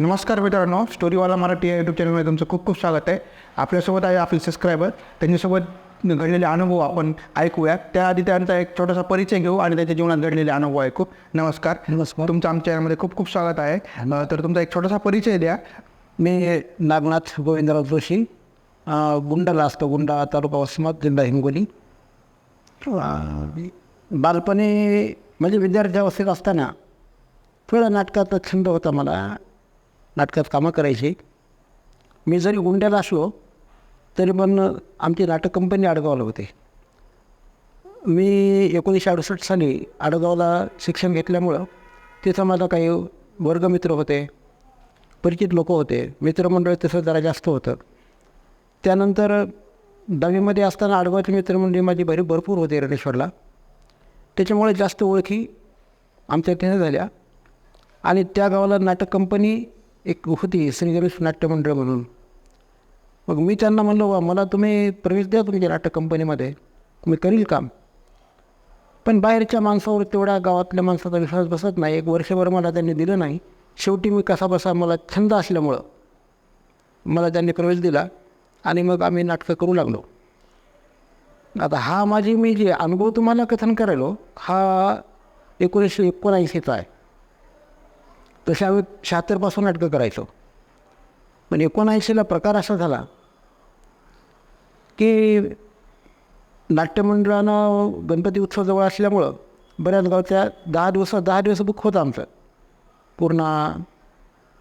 नमस्कार मित्रांनो स्टोरीवाला मराठी या यूट्यूब चॅनलमध्ये तुमचं खूप खूप स्वागत आहे. आपल्यासोबत आहे आपले सबस्क्रायबर त्यांच्यासोबत घडलेले अनुभव आपण ऐकूया त्याआधी त्यांचा एक छोटासा परिचय घेऊ आणि त्यांच्या जीवनात घडलेले अनुभव ऐकू. नमस्कार. नमस्कार. तुमचं आमच्या चॅनलमध्ये खूप खूप स्वागत आहे. तर तुमचा एक छोटासा परिचय द्या. मी नागनाथ गोविंदराव जोशी गुंडाला असतो गुंडा तालुका वसमत जिल्हा हिंगोली. बालपणी म्हणजे विद्यार्थी अवस्थेत असताना थोडा नाटकाचा छंद होता मला. नाटकात कामं करायची. मी जरी गुंड्याला असलो तरी पण आमची नाटक कंपनी आडगावला होते. मी एकोणीसशे अडुसष्ट साली आडगावला शिक्षण घेतल्यामुळं तिथं माझा काही वर्गमित्र होते परिचित लोक होते मित्रमंडळ तसं जरा जास्त होतं. त्यानंतर दहावीमध्ये असताना आडगावची मित्रमंडळी माझी बरी भरपूर होते रणेश्वरला. त्याच्यामुळे जास्त ओळखी आमच्या तिथे झाल्या. आणि त्या गावाला नाटक कंपनी एक होती श्रीगणेश नाट्यमंडळ म्हणून. मग मी त्यांना म्हणलो वा मला तुम्ही प्रवेश द्या तुमच्या नाटक कंपनीमध्ये. मी करील काम. पण बाहेरच्या माणसावर तेवढ्या गावातल्या माणसाचा विश्वास बसत नाही. एक वर्षभर मला त्यांनी दिलं नाही. शेवटी मी कसा बसा मला छंद असल्यामुळं मला त्यांनी प्रवेश दिला आणि मग आम्ही नाटकं करू लागलो. आता हा माझी मी जे अनुभव तुम्हाला कथन करायलो हो, हा एकोणीसशे एकोणऐंशीचा आहे. तसे आम्ही शहात्तरपासून नाटकं करायचो. पण एकोणऐंशीला प्रकार असा झाला की नाट्यमंडळानं गणपती उत्सव जवळ असल्यामुळं बऱ्याच गावच्या दहा दिवस दहा दिवस बुक होतं आमचं. पूर्ण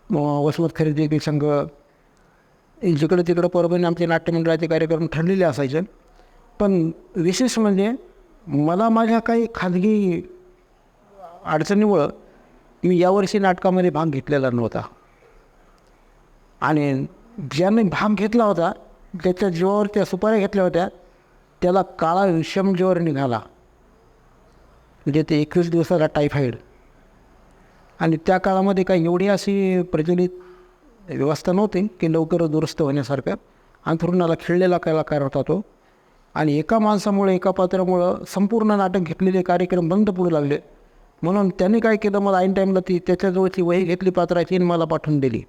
वसमत खरेदी संघ जिकडं तिकडं परभणी आमचे नाट्यमंडळाचे कार्यक्रम ठरलेले असायचे. पण विशेष म्हणजे मला माझ्या काही खाजगी अडचणीमुळं मी यावर्षी नाटकामध्ये भाग घेतलेला नव्हता. आणि ज्याने भाग घेतला होता त्याच्या जीवावर त्या सुपाऱ्या घेतल्या होत्या त्याला काळा विषम जीवर निघाला. म्हणजे ते एकवीस दिवसाचा टायफाईड आणि त्या काळामध्ये काही एवढी अशी प्रचलित व्यवस्था नव्हती की लवकर दुरुस्त होण्यासारखं अंथरुणाला खिळलेला कलाकार होता तो. आणि एका माणसामुळे एका पात्रामुळं संपूर्ण नाटक घेतलेले कार्यक्रम बंद पडू लागले. म्हणून त्याने काय केलं? मला ऐन टाईमला ती त्याच्याजवळची वही घेतली पात्राची आणि मला पाठवून दिली.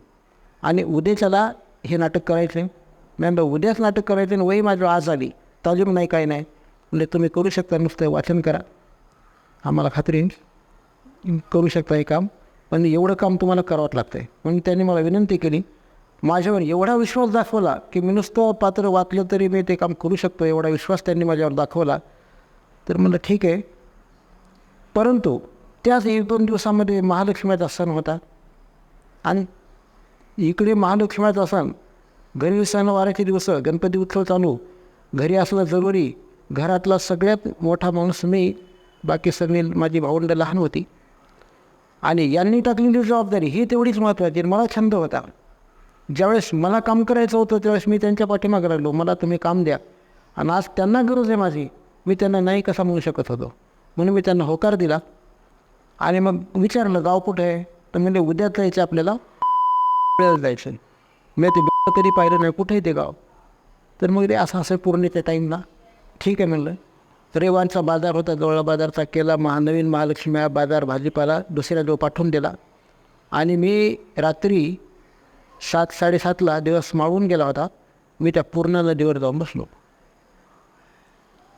आणि उद्याच्याला हे नाटक करायचं मॅम म्हणलं उद्याच नाटक करायचं आणि वही माझ्यावर आज आली. तालीम नाही काय नाही. म्हणजे तुम्ही करू शकता नुसतं वाचन करा. आम्हाला खात्री करू शकता हे काम. पण एवढं काम तुम्हाला करावंच लागतं आहे म्हणून त्यांनी मला विनंती केली. माझ्यावर एवढा विश्वास दाखवला की मी नुसतं पात्र वाचलं तरी मी ते काम करू शकतो एवढा विश्वास त्यांनी माझ्यावर दाखवला. तर म्हणलं ठीक आहे. परंतु त्याच एक दोन दिवसामध्ये महालक्ष्मीचा सण होता आणि इकडे महालक्ष्मीचा सण घरी सणवाराचे दिवस गणपती उत्सव चालू. घरी असलं जरुरी घरातला सगळ्यात मोठा माणूस मी बाकी सगळी माझी भावंड लहान होती. आणि यांनी टाकलेली जबाबदारी ही तेवढीच महत्त्वाची मला छंद होता. ज्यावेळेस मला काम करायचं होतं त्यावेळेस मी त्यांच्या पाठीमागे लागलो मला तुम्ही काम द्या. आणि आज त्यांना गरज आहे माझी. मी त्यांना नाही कसा म्हणू शकत होतो? म्हणून मी त्यांना होकार दिला. आणि मग विचारलं गाव कुठं आहे? तर म्हणजे उद्या जायचं आपल्याला. वेळ जायचं. मी ते कधी पाहिलं नाही कुठे आहे ते गाव? तर मग ते असं असं पूर्णिच्या टाईमला. ठीक आहे म्हणलं. रेवांचा बाजार होता जवळ बाजारचा केला महा नवीन महालक्ष्मी बाजार भाजीपाला दुसऱ्या जो पाठवून दिला. आणि मी रात्री सात साडेसातला दिवस माळून गेला होता. मी त्या पूर्ण नदीवर जाऊन बसलो.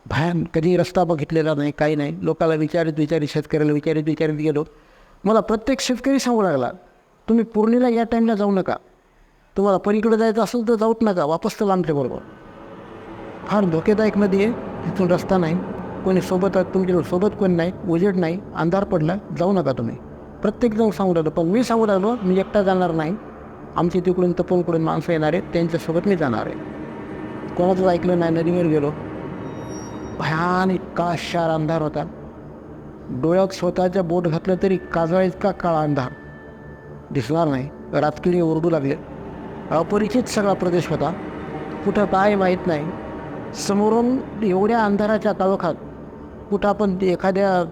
भयान कधी रस्ता बघितलेला नाही काही नाही. लोकाला विचारित विचारित शेतकऱ्याला विचारित विचारित गेलो. मला प्रत्येक शेतकरी सांगू लागला तुम्ही पूर्णिला या टाईमला जाऊ नका. तुम्हाला पलीकडे जायचं असेल तर जाऊच नका वापस तर बरोबर. फार धोकेदायक नदी आहे तिथून रस्ता नाही. कोणी सोबत तुमच्यासोबत कोणी नाही उजेड नाही अंधार पडला जाऊ नका तुम्ही. प्रत्येक जण सांगू लागलो पण मी सांगू लागलो मी एकटा जाणार नाही. आमच्या तिकडून तपोनकडून माणसं येणार आहेत त्यांच्यासोबत मी जाणार आहे. कोणाचंच ऐकलं नाही नदीवर गेलो. भयान इतका शार अंधार होता. डोळ्यात स्वतःच्या बोट घातलं तरी काजळा इतका काळा अंधार. दिसणार नाही. रातकिडी ओरडू लागले. अपरिचित सगळा प्रदेश होता. कुठं काय माहीत नाही. समोरून एवढ्या अंधाराच्या तावखात कुठं आपण एखाद्या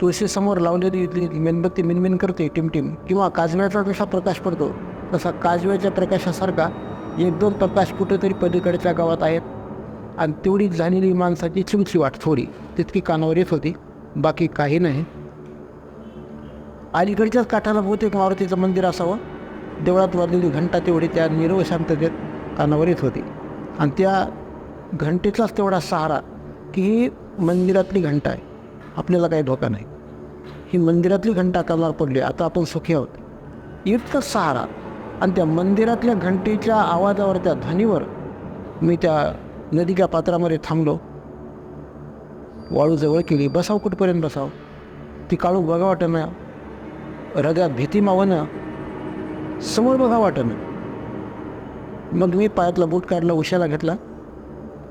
तुळशीसमोर लावलेली मेणबत्ती मिनमिन करते टिमटिम किंवा काजव्याचा जसा प्रकाश पडतो तसा काजव्याच्या प्रकाशासारखा एक दोन प्रकाश कुठेतरी पलीकडच्या गावात आहेत. आणि तेवढी झालेली माणसाची चिवची वाट थोडी. तितकी कानावर येत होती. बाकी काही नाही. अलीकडच्याच काठाला बहुतेक मारुतीचं मंदिर असावं. देवळात वाजलेली घंटा तेवढी त्या निरव शांततेत कानावर येत होती. आणि त्या घंटेचाच तेवढा सहारा की ही मंदिरातली घंटा आहे. आपल्याला काही धोका नाही. ही मंदिरातली घंटा कानावर पडली. आता आपण सुखी आहोत. इतकंच सहारा. आणि त्या मंदिरातल्या घंटेच्या आवाजावर त्या ध्वनीवर मी त्या नदीच्या पात्रामध्ये थांबलो. वाळू जवळ केली. बसाव कुठपर्यंत बसाव? ती काळू बघा वाटेना हृदयात भीती मावणं समोर बघा वाटेनं मग मी पायातला बूट काढला उशाला घेतला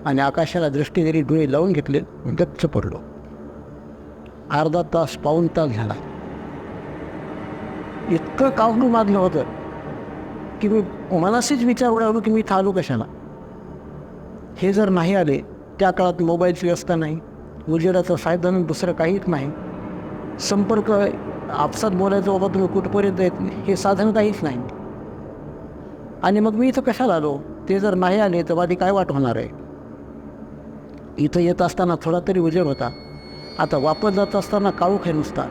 आणि आकाशाला दृष्टी जरी डोळे लावून घेतले गच्च पडलो अर्धा तास पाऊन तास झाला. इतकं कावडू मागलं होतं की मी मनाशीच विचार उडावलो की मी इथं कशाला? हे जर नाही आले त्या काळात मोबाईलची व्यवस्था नाही उजेडाचं साधन दुसरं काहीच नाही. संपर्क आपसात बोलायचं बाबा तुम्ही कुठपर्यंत येत हे साधन काहीच नाही. आणि मग मी इथं कशाला आलो? ते जर नाही आले तर माझी काय वाट होणार आहे? इथं येत असताना थोडा तरी उजेड होता. आता वापस जात असताना काळूख आहे नुसता.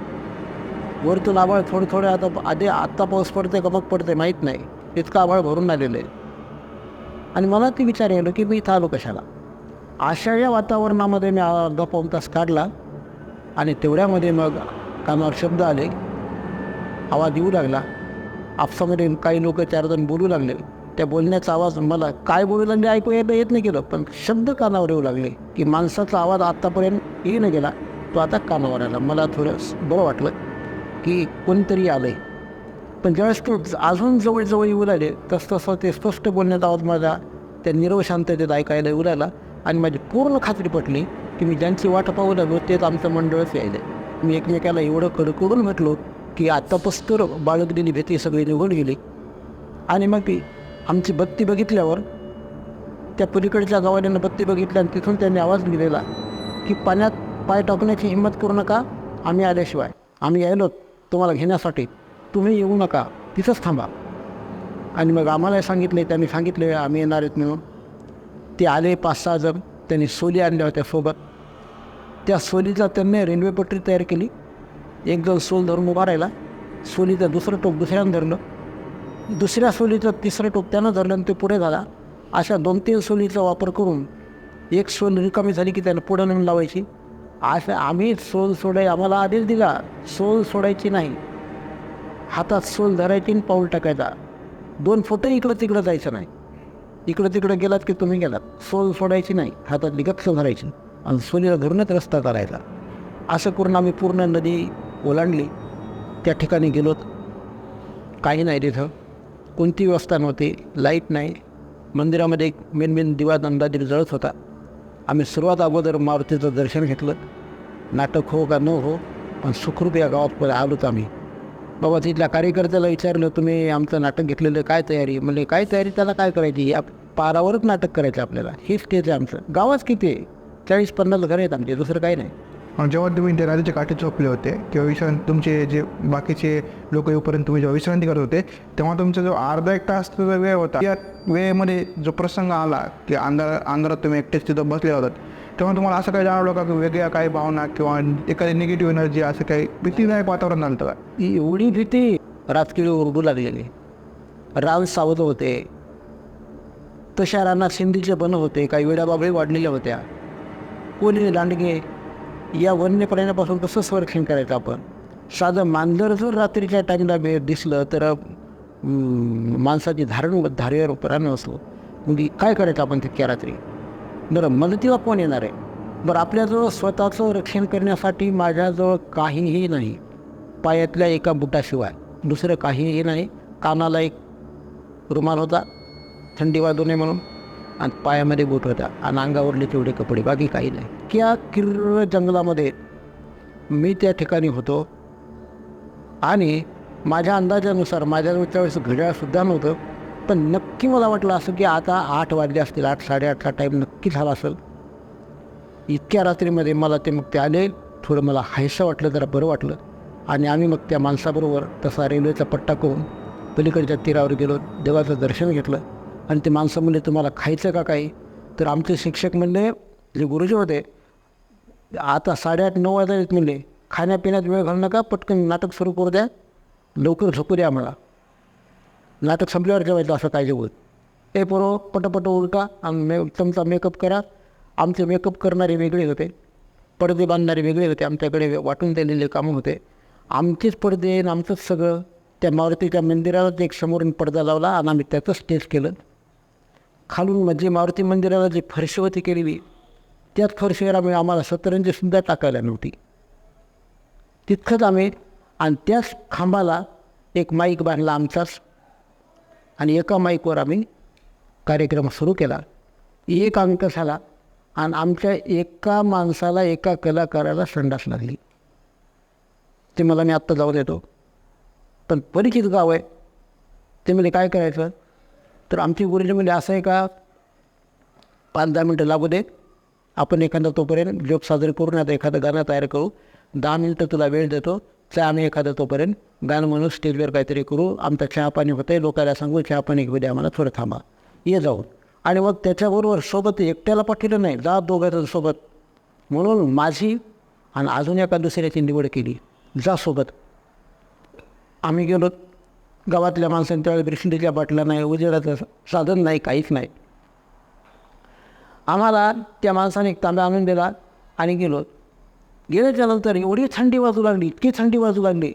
वरतून आभाळ थोडं थोडं आता आधी आत्ता पाऊस पडते का मग पडते माहीत नाही. इतकं आभाळ भरून आलेलं आहे. आणि मला ती विचार येलो की मी इथं आलो कशाला? अशा या वातावरणामध्ये मी अर्धा पाऊण तास काढला आणि तेवढ्यामध्ये मग कानावर शब्द आले. आवाज येऊ लागला. आपसामध्ये काही लोक चारजण बोलू लागले. त्या बोलण्याचा आवाज मला काय बोलू लागले ऐकू यायला येत नाही गेलं पण शब्द कानावर येऊ लागले की माणसाचा आवाज आत्तापर्यंत येईन गेला. तो आता कानावर आला. मला थोडं बरं वाटलं की कोणतरी आलं आहे पण ज्यावेळेस तो अजून जवळजवळ येऊ लागले तस तसं ते स्पष्ट बोलण्याचा आवाज माझा त्या निरव शांततेत ऐकायला येऊ राहिला. आणि माझी पूर्ण खात्री पटली की मी ज्यांची वाट पाहू लागलो तेच आमचं मंडळच यायलं. मी एकमेकाला एवढं कडकडून म्हटलो की आत्तापासून पस्तर बाळगलेली भीती सगळी निघून गेली. आणि मग ती आमची बत्ती बघितल्यावर त्या पलीकडच्या गावाड्यानं बत्ती बघितल्या आणि तिथून त्यांनी आवाज दिलेला की पाण्यात पाय टाकण्याची हिंमत करू नका. आम्ही आल्याशिवाय. आम्ही यायलो तुम्हाला घेण्यासाठी. तुम्ही येऊ नका. तिथंच थांबा. आणि मग आम्हाला सांगितले त्यांनी सांगितले आम्ही येणार आहेत म्हणून. ते आले पाच सहा जण. त्यांनी सोली आणल्या होत्या सोबत. त्या सोलीचा त्यांनी रेल्वे पटरी तयार केली. एक जण सोल धरून उभा राहिला. सोलीचं दुसरं टोक दुसऱ्यानं धरलं. दुसऱ्या सोलीचं तिसरं टोक त्यानं धरलं आणि ते पुढे झाला. अशा दोन तीन सोलीचा वापर करून एक सोल रिकामी झाली की त्यानं पुढं नेऊन लावायची. असं आम्ही सोल सोडाय आम्हाला आदेश दिला. सोल सोडायची नाही. हातात सोल धरायची आणि पाऊल टाकायचा. दोन फोटो इकडं तिकडं जायचं नाही. इकडं तिकडं गेलात की तुम्ही गेलात. सोल सोडायची नाही. हातात गच्च धरायची. आणि सोलीला धरूनच रस्ता करायचा. असं करून आम्ही पूर्ण नदी ओलांडली. त्या ठिकाणी गेलोत. काही नाही तिथं. कोणती व्यवस्था नव्हती. लाइट नाही. मंदिरामध्ये एक मेन मेन दिवा अंदाजे जळत होता. आम्ही सर्वात अगोदर मारुतीचं दर्शन घेतलं. नाटक हो का न हो. पण सुखरूप या गावात आलोत आम्ही. बाबा तिथल्या कार्यकर्त्याला विचारलं तुम्ही आमचं नाटक घेतलेलं काय तयारी? म्हणजे काय तयारी त्याला काय करायची? या पारावरच नाटक करायचं आपल्याला. हे स्टेज आहे आमचं. गावाच किती आहे? चाळीस पन्नास घर आहेत आमचे दुसरं काही नाही. जेव्हा तुम्ही ते राजाच्या काठी झोपले होते किंवा विश्रांती तुमचे जे बाकीचे लोक येऊपर्यंत तुम्ही जेव्हा विश्रांती करत होते तेव्हा तुमचा जो अर्धा एक तास वेळ होता. या वेळेमध्ये जो प्रसंग आला की अंधार अंधारात तुम्ही एकटेच तिथं बसले होतात. तेव्हा तुम्हाला असं काही जाणवलं का की वेगळ्या काही भावना किंवा एखादी निगेटिव्ह एनर्जी असं काही भीतीदायक वातावरण झालं का? ही एवढी भीती राजकीय उरबू लागलेली राम सावध होते. तशा रानात सिंधीचे बन होते. काही वेळाबाबळी वाढलेल्या होत्या. कोणी दांडगे या वन्य प्राण्यापासून कसं संरक्षण करायचं आपण? साधं मांजर जर रात्रीच्या टाईमला वेळ दिसलं तर माणसाची धारण धारेवर प्राण असलो. म्हणजे काय करायचं आपण तितक्या रात्री? बरं मदतीला कोण येणार आहे? बरं आपल्याजवळ स्वतःचं रक्षण करण्यासाठी माझ्याजवळ काहीही नाही. पायातल्या एका बुटाशिवाय. दुसरं काहीही नाही. कानाला एक रुमाल होता थंडी वाजू नये म्हणून आणि पायामध्ये बूट होता. आणि अंगावरले तेवढे कपडे बाकी काही नाही. त्या किर्र जंगलामध्ये मी त्या ठिकाणी होतो. आणि माझ्या अंदाजानुसार माझ्या त्यावेळेस घड्याळसुद्धा नव्हतं. पण नक्की मला वाटलं असं की आता आठ वाजले असतील आठ साडेआठचा टाईम नक्की झाला असेल. इतक्या रात्रीमध्ये मला ते मग ते आले थोडं मला हायसं वाटलं जरा बरं वाटलं. आणि आम्ही मग त्या माणसाबरोबर तसा रेल्वेचा पट्टा करून पलीकडच्या तीरावर गेलो देवाचं दर्शन घेतलं. आणि ते माणसं म्हणले तुम्हाला खायचं का काही? तर आमचे शिक्षक म्हणले जे गुरुजी होते आता साडेआठ नऊ वाजता येत म्हणले खाण्यापिण्यात वेळ घालू नका पटकन नाटक सुरू करू द्या लवकर झोपू द्या आम्हाला नाटक संपल्यावर जेवायचं असं काय जेवत ते पोरं पटपट उलटा आणि मे तुमचा मेकअप करा. आमचे मेकअप करणारे वेगळे होते. पडदे बांधणारे वेगळे होते. आमच्याकडे वाटून दिलेले कामं होते. आमचेच पडदे आणि आमचंच सगळं. त्या मारुतीच्या मंदिरालाच एक समोरून पडदा लावला आणि आम्ही त्याचं स्टेज केलं. खालून म्हणजे मारुती मंदिराला जी फरशी होती केलेली त्याच फरशीवर आम्ही आम्हाला सतरंजीसुद्धा टाकायला नव्हती. तितकंच आम्ही आणि त्याच खांबाला एक माईक बांधला आमचाच. आणि एका माईकवर आम्ही कार्यक्रम सुरू केला. एक अंक झाला आणि आमच्या एका माणसाला एका कलाकाराला संडास लागली. ते मला मी आत्ता जाऊ देतो पण परिचित गाव आहे. ते म्हणजे काय करायचं? तर आमची गुरुजी म्हणजे असं आहे का? पाच दहा मिनटं लागू दे. आपण एखादा तोपर्यंत जोक साजरे करून आता एखादं गाणं तयार करू. दहा मिनटं तुला वेळ देतो. चहा आम्ही एखादं तोपर्यंत गाणं म्हणून स्टेजवर काहीतरी करू आमचा चहा पाणी होतं आहे लोकांना सांगू चहा पाणी घेऊ द्या आम्हाला थोडं थांबा. ये जाऊन. आणि मग त्याच्याबरोबर सोबत एकट्याला पाठवलं नाही जा दोघांचं सोबत. म्हणून माझी आणि अजून एका दुसऱ्याची निवड केली. जा सोबत. आम्ही गेलो. गावातल्या माणसांनी त्यावेळी ब्रिशिंडीच्या बाटल्या नाही उजेडाचं साधन नाही काहीच नाही. आम्हाला त्या माणसाने एक तांबा आणून दिला आणि गेलो. गेल्याच्यानंतर एवढी थंडी वाजू लागली इतकी थंडी वाजू लागली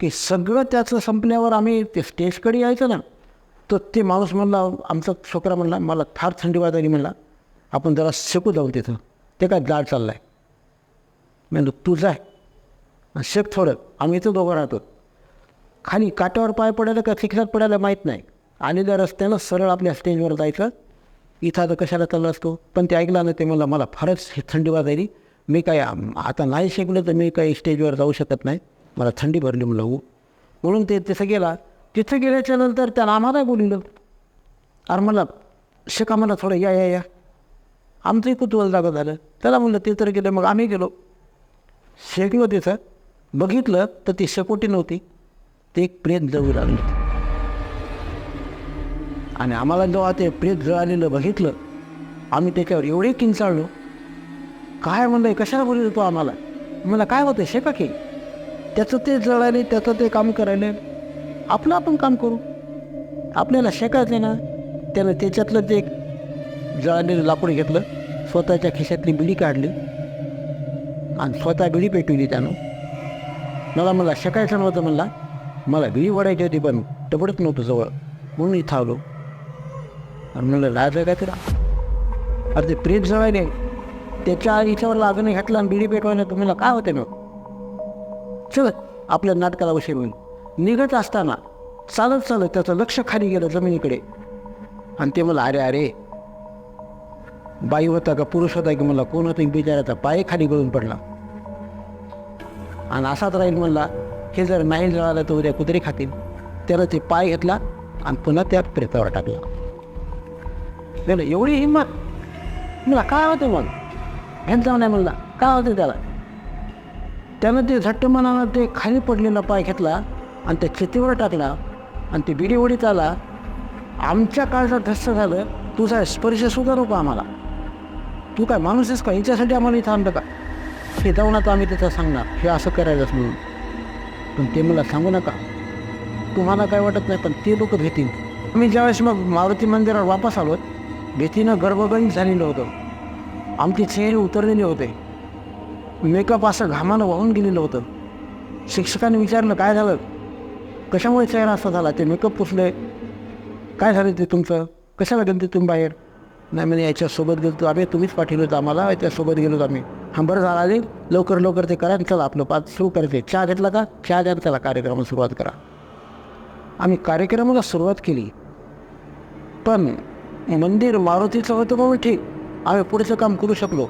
की सगळं त्याचं संपल्यावर आम्ही ते स्टेजकडे यायचं ना तर ते माणूस म्हणला आमचा छोकरा म्हणला मला फार थंडी वाजायली म्हणला आपण जरा शेकू जाऊ तिथं ते काय जाड चाललं आहे म्हणलं तू जाय शेक थोडं आम्ही इथं दोघं राहतो. खाली काट्यावर पाय पडायला का शिक्षात पडायला माहीत नाही. आलेल्या रस्त्यानं सरळ आपल्या स्टेजवर जायचं. इथं आता कशाला चालला असतो? पण ते ऐकलं ना ते मला मला फारच थंडी वाजायली. मी काय आता नाही शिकलं तर मी काही स्टेजवर जाऊ शकत नाही. मला थंडी भरली म्हणलं म्हणून ते तिथं गेला. तिथं गेल्याच्यानंतर आम्हाला बोललं अरे मला शिका मला थोडं या या या. आमचंही कुतूहल जागा झालं. त्याला म्हणलं ते तर गेलं मग आम्ही गेलो. शेकलो तिथं बघितलं तर ती शेकोटी नव्हती. ते एक प्रेत जवळ लागली. आणि आम्हाला जेव्हा ते प्रेत जळालेलं बघितलं आम्ही त्याच्यावर एवढे किंचाळलो. काय म्हणलं कशाला बोलत होतो आम्हाला? मला काय होतं शेका की त्याचं ते जळाले त्याचं ते काम करायले. आपलं आपण काम करू. आपल्याला शेकायचं ना त्यानं त्याच्यातलं ते एक जळालेलं लाकूड घेतलं स्वतःच्या खिशातली बिडी काढली आणि स्वतः बिडी पेटवली त्यानं. मला मला शेकायचं नव्हतं म्हणला. मला बिडी वडायची होती पण टबडत नव्हतं जवळ. म्हणून इथं आलो. आणि म्हणलं लाज आहे काय करा? अरे ते प्रेम जळायले त्याच्या हिच्यावर लागणं घातलं आणि बिडी पेटवायला तुम्हाला काय होते मग? चल आपल्या नाटकाला विषय होईल. निघत असताना चालत चालत त्याचं लक्ष खाली गेलं जमिनीकडे. आणि ते मला अरे अरे बाई होता का पुरुष होता की मला कोण होतं बिचाराचा पाय खाली गळून पडला. आणि असाच राहील म्हणला हे जर नाही जळालं तर उद्या कुत्रे खातील. त्याला ते पाय घेतला आणि पुन्हा त्या प्रेतावर टाकला. एवढी हिंमत. मला काय होतं मग? ह्यांचा नाही म्हणला काय होते त्याला? त्यानं ते झट्ट मनानं ते खाली पडलेला पाय घेतला आणि त्या शेतीवर टाकला आणि ते बिडी ओढीत आला. आमच्या काळचा धस्स झालं. तुझा स्पर्श सुद्धा नको आम्हाला? तू काय माणूस आहेस का? हिच्यासाठी आम्हाला इथं आणलं का? हे जाऊन आता आम्ही त्याचा सांगणार. हे असं करायचंच म्हणून. पण ते मला सांगू नका. तुम्हाला काय वाटत नाही पण ते लोक भीतील आम्ही ज्यावेळेस मग मारुती मंदिरावर वापस आलो भीतीनं गर्भगंज झालेलं होतं. आमचे चेहरे उतरलेले होते. मेकअप असं घामानं वाहून गेलेलं होतं. शिक्षकाने विचारलं काय झालं? कशामुळे चेहरा असा झाला? ते मेकअप पुसले. काय झालं ते तुमचं? कशाला गेलं तुम्ही बाहेर? नाही म्हणजे याच्यासोबत गेलो तो आम्ही तुम्हीच पाठवलं होतं. आम्हाला याच्यासोबत गेलो आम्ही. हां बरं झालं आले लवकर लवकर ते करा. आणि चला आपलं पाच सुरू करायचे चहा घेतला का? चहा द्या. चला कार्यक्रमाला सुरुवात करा. आम्ही कार्यक्रमाला सुरुवात केली. पण मंदिर मारुतीचं होतं मग ठीक. आम्ही पुढचं काम करू शकलो.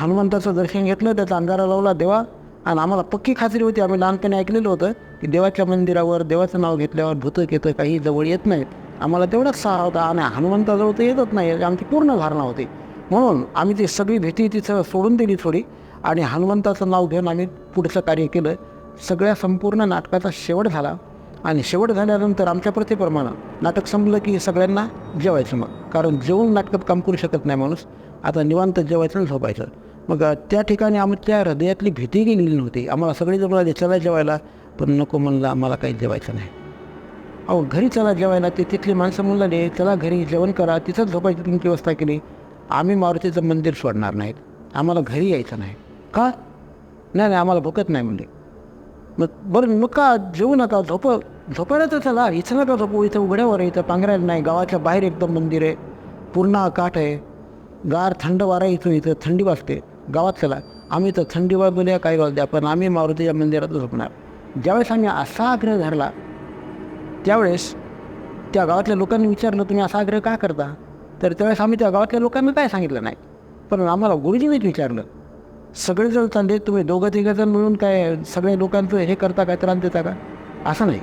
हनुमंताचं दर्शन घेतलं त्याचा अंधारा लावला देवा. आणि आम्हाला पक्की खात्री होती आम्ही लहानपणी ऐकलेलं होतं की देवाच्या मंदिरावर देवाचं नाव घेतल्यावर भूतं येतं काही जवळ येत नाहीत आम्हाला तेवढाच सहा होता आणि हनुमंताजवळ तर येतच नाही आमची पूर्ण धारणा होती. म्हणून आम्ही ती सगळी भीती तिथं सोडून दिली थोडी. आणि हनुमंताचं नाव घेऊन आम्ही पुढचं कार्य केलं. सगळ्या संपूर्ण नाटकाचा शेवट झाला. आणि शेवट झाल्यानंतर आमच्या प्रथेप्रमाणे नाटक संपलं की सगळ्यांना जेवायचं मग. कारण जेवून नाटकात काम करू शकत नाही माणूस. आता निवांत जेवायचं आणि झोपायचं. मग त्या ठिकाणी आमच्या हृदयातली भीती गेलेली नव्हती. आम्हाला सगळी जण चला जेवायला. पण नको म्हणलं आम्हाला काही जेवायचं नाही. अहो घरी चला जेवायला. ते तिथली माणसं म्हणलं नाही चला घरी जेवण करा. तिथंच झोपायची तुमची व्यवस्था केली. आम्ही मारुतीचं मंदिर सोडणार नाहीत. आम्हाला घरी यायचं नाही. का? नाही नाही आम्हाला भुकत नाही. म्हणले. मग बरं मग का? जेवू नका. झोप. झोपायला तर चला इथं नका झोपू इथं उघड्यावर आहे इथं पांघरायला नाही. गावाच्या बाहेर एकदम मंदिर आहे. पूर्ण काठ आहे. गार थंड वारा इथून इथं थंडी वाजते. गावात चला. आम्ही तर थंडी वाजूया काही वाजू द्या पण आम्ही मारुतीच्या मंदिरात झोपणार. ज्यावेळेस आम्ही असा आग्रह धरला त्यावेळेस त्या गावातल्या लोकांनी विचारलं तुम्ही असा आग्रह का करता? तर त्यावेळेस आम्ही त्या गावातल्या लोकांना काय सांगितलं नाही. पण आम्हाला गुरुजीनेच विचारलं सगळेजण चालले तुम्ही दोघं तिघंजण मिळून काय सगळ्या लोकांचं हे करता काय त्रास देता का? असं नाही.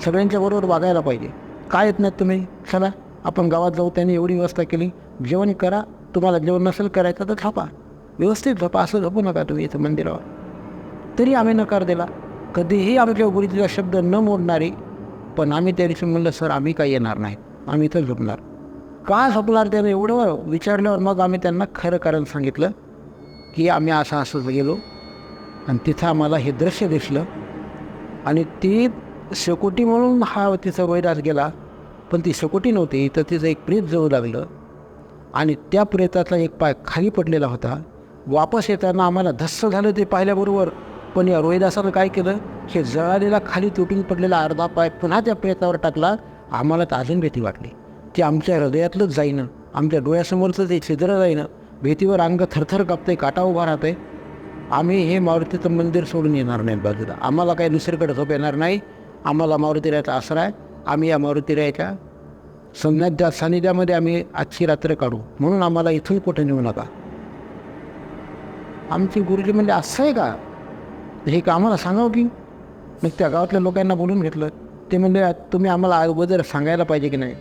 सगळ्यांच्या बरोबर वागायला पाहिजे. काय येत नाहीत तुम्ही? चला आपण गावात जाऊ त्यांनी एवढी व्यवस्था केली. जेवण करा तुम्हाला जेवण नसेल करायचं तर थापा व्यवस्थित झोपा असं झोपू नका तुम्ही इथं मंदिरावर. तरी आम्ही नकार दिला. कधीही आमच्या गुरुजीचा शब्द न मोडणारी पण आम्ही त्या दिवशी म्हणलं सर आम्ही काही येणार नाही आम्ही इथं झोपणार. का झोपणार त्यानं एवढं विचारल्यावर मग आम्ही त्यांना खरं कारण सांगितलं की आम्ही असं असंच गेलो. आणि तिथं आम्हाला हे दृश्य दिसलं. आणि ती शेकोटी म्हणून हा तिचा वैरास गेला पण ती शेकोटी नव्हती तर तिचं एक प्रेत जवळ लागलं. आणि त्या प्रेताचा एक पाय खाली पडलेला होता. वापस येताना आम्हाला धस्स झालं ते पाहिल्याबरोबर पण या रोहिदासानं काय केलं? हे जळालेला खाली तुटून पडलेला अर्धा पाय पुन्हा त्या प्रेतावर टाकला. आम्हाला तर अजून भीती वाटली. ते आमच्या हृदयातलंच जाईनं आमच्या डोळ्यासमोरचं ते छिद्र जाईनं भीतीवर अंग थरथर कापते काटा उभा राहते आम्ही हे मारुतीचं मंदिर सोडून येणार नाही बाजूला. आम्हाला काही दुसरीकडे झोप येणार नाही. आम्हाला मारुतीरायाचा आसरा आहे. आम्ही या मारुतीरायाच्या संज्ञाच्या सानिध्यामध्ये आम्ही आजची रात्र काढू. म्हणून आम्हाला इथून कुठे नेऊ नका. आमचे गुरुजी म्हणजे असं आहे का? हे का आम्हाला सांगावं की? मग त्या गावातल्या लोकांना बोलून घेतलं. ते म्हणजे तुम्ही आम्हाला अगोदर सांगायला पाहिजे की नाही?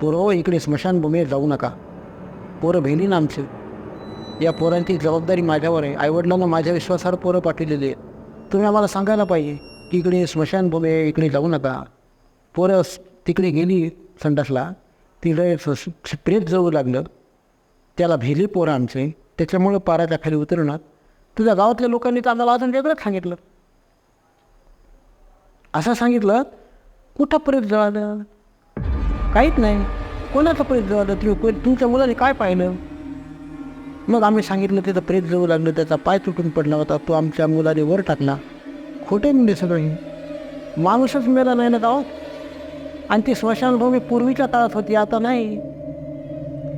पोरं हो, इकडे स्मशानभूमीत जाऊ नका. पोरं भेली ना आमचे. या पोरांची जबाबदारी माझ्यावर आहे. आईवडिलांना माझ्या विश्वासावर पोरं पाठवलेली आहेत. तुम्ही आम्हाला सांगायला पाहिजे. की इकडे स्मशानभूमी आहे इकडे जाऊ नका. पोरं तिकडे गेली संडासला तिकडे स- प्रेत जाऊ लागलं. त्याला भेली पोरं आमचे. त्याच्यामुळं पाराच्या खाली उतरणार. तुझ्या गावातल्या लोकांनी तर आम्हाला अजून वेगळंच सांगितलं. असं सांगितलं कुठं प्रेत जळालं? काहीच नाही. कोणाचं प्रेत जळालं? तुम्ही को- तुमच्या मुलाने काय पाहिलं? मग आम्ही सांगितलं त्याचं प्रेत जवळ लागलं. त्याचा पाय तुटून पडला होता. तो आमच्या मुलाने वर टाकला. खोटे म्हणजे सगळे. माणूसच मेला नाही ना गावात आणि ती स्मशानभूमी पूर्वीच्या काळात होती आता नाही.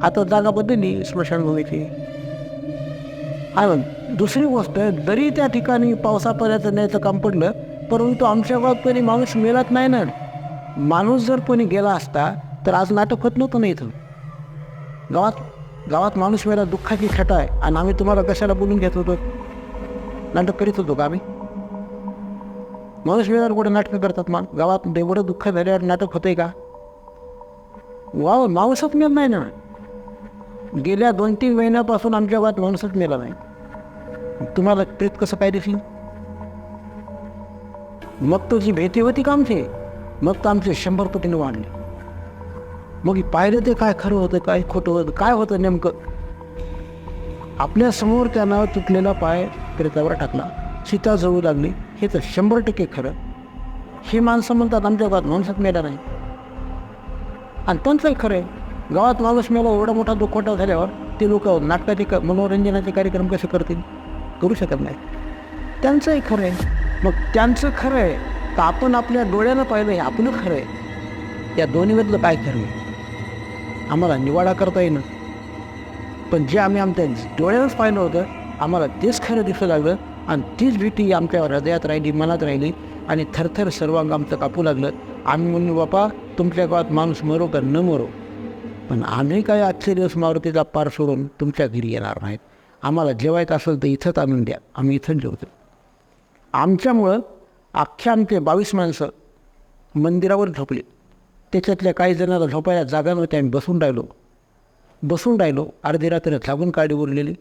आता जागा बदलली स्मशानभूमीची. आणि दुसरी गोष्ट जरी त्या ठिकाणी पावसापर्यंत न्यायचं काम पडलं परंतु आमच्या गावात कोणी माणूस मेलात नाही ना. माणूस जर कोणी गेला असता तर आज नाटक होत नव्हतं ना इथं. गावात गावात माणूस मेला दुःखाची छटा आहे. आणि आम्ही तुम्हाला कशाला बोलून घेत होतो? नाटक करीत होतो का आम्ही? माणूस वेळेवर कुठे नाटकं करतात मग? गावात एवढं दुःख झाल्यावर नाटक होते का? वाव माणूसच मिळत नाही ना. गेल्या दोन तीन महिन्यापासून आमच्या गावात माणूसच मेला नाही. तुम्हाला प्रेत कसं काय दिसलं? मग तुझी भीती होती का आमची? मग तर आमचे शंभर पटीने वाढले. मग पाहिलं ते काय खरं होतं काय खोटं होतं काय होतं नेमकं? आपल्यासमोर त्यानं तुटलेला पाय प्रेतावर टाकला. सीता जवळ लागली. हे तर शंभर टक्के खरं. हे माणसं म्हणतात आमच्या गावात माणसात मेला नाही. आणि त्यांचंही खरं आहे. गावात माणूस मेला एवढा मोठा दुःखोटा झाल्यावर ते लोक नाटकाचे क मनोरंजनाचे कार्यक्रम कसे करतील? करू शकत नाही त्यांचंही खरं आहे. मग त्यांचं खरं आहे तर आपण आपल्या डोळ्यानं पाहिलं हे आपलं खरं आहे? या दोन्हीमधलं काय खरं आहे? आम्हाला निवाडा करता येईन. पण जे आम्ही आमच्या डोळ्यानंच पाहिलं होतं आम्हाला तेच खरं दिसू लागलं. आणि तीच भीती आमच्या हृदयात राहिली मनात राहिली आणि थरथर सर्वांग आमचं कापू लागलं. आम्ही म्हणून बापा तुमच्या गावात माणूस मरो का न मरो? पण आम्ही काय आजचे दिवस मारुतीचा पार सोडून तुमच्या घरी येणार नाहीत. आम्हाला जेवायचं असेल तर इथंच आणून द्या. आम्ही इथंच जेवतो. आमच्यामुळं अख्ख्या आमचे बावीस माणसं मंदिरावर झोपली. त्याच्यातल्या काही जणांना झोपायला जागा नव्हत्या आम्ही बसून राहिलो. बसून राहिलो. अर्धी रात्र जागून काढी उरलेली.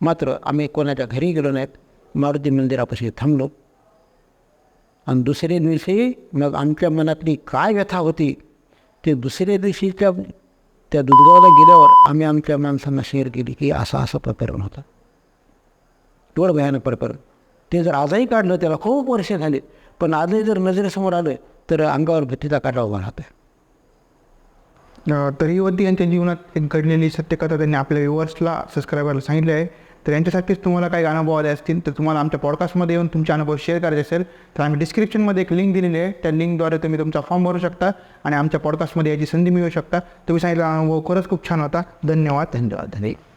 मात्र आम्ही कोणाच्या घरी गेलो नाहीत मारुती मंदिरापाशी थांबलो. आणि दुसऱ्या दिवशी मग आमच्या मनातली काय व्यथा होती ते दुसऱ्या दिवशीच्या त्या दुधगावला गेल्यावर आम्ही आमच्या माणसांना शेअर केली की असं असं प्रकरण होतं. एवढं भयानक प्रकरण. ते जर आजही काढलं त्याला खूप वर्ष झाले. पण आजही जर नजरेसमोर आलं तर अंगावर भीतीचा काटा उभा राहत अं, होती यांच्या जीवनात एक घडलेली सत्यकथा त्यांनी आपल्या व्ह्युअर्सला सबस्क्रायबरला सांगितले आहे. तर यांच्यासाठीच तुम्हाला काही अनुभव आले असतील तर तुम्हाला आमच्या पॉडकास्टमध्ये येऊन तुमचे अनुभव शेअर करायचे असेल तर आम्ही डिस्क्रिप्शनमध्ये एक लिंक दिलेली आहे. त्या लिंकद्वारे तुम्ही तुमचा फॉर्म भरू शकता आणि आमच्या पॉडकास्टमध्ये याची संधी मिळू शकता. तुम्ही सांगितलेला अनुभव खरंच खूप छान होता. धन्यवाद. धन्यवाद धन्यवाद.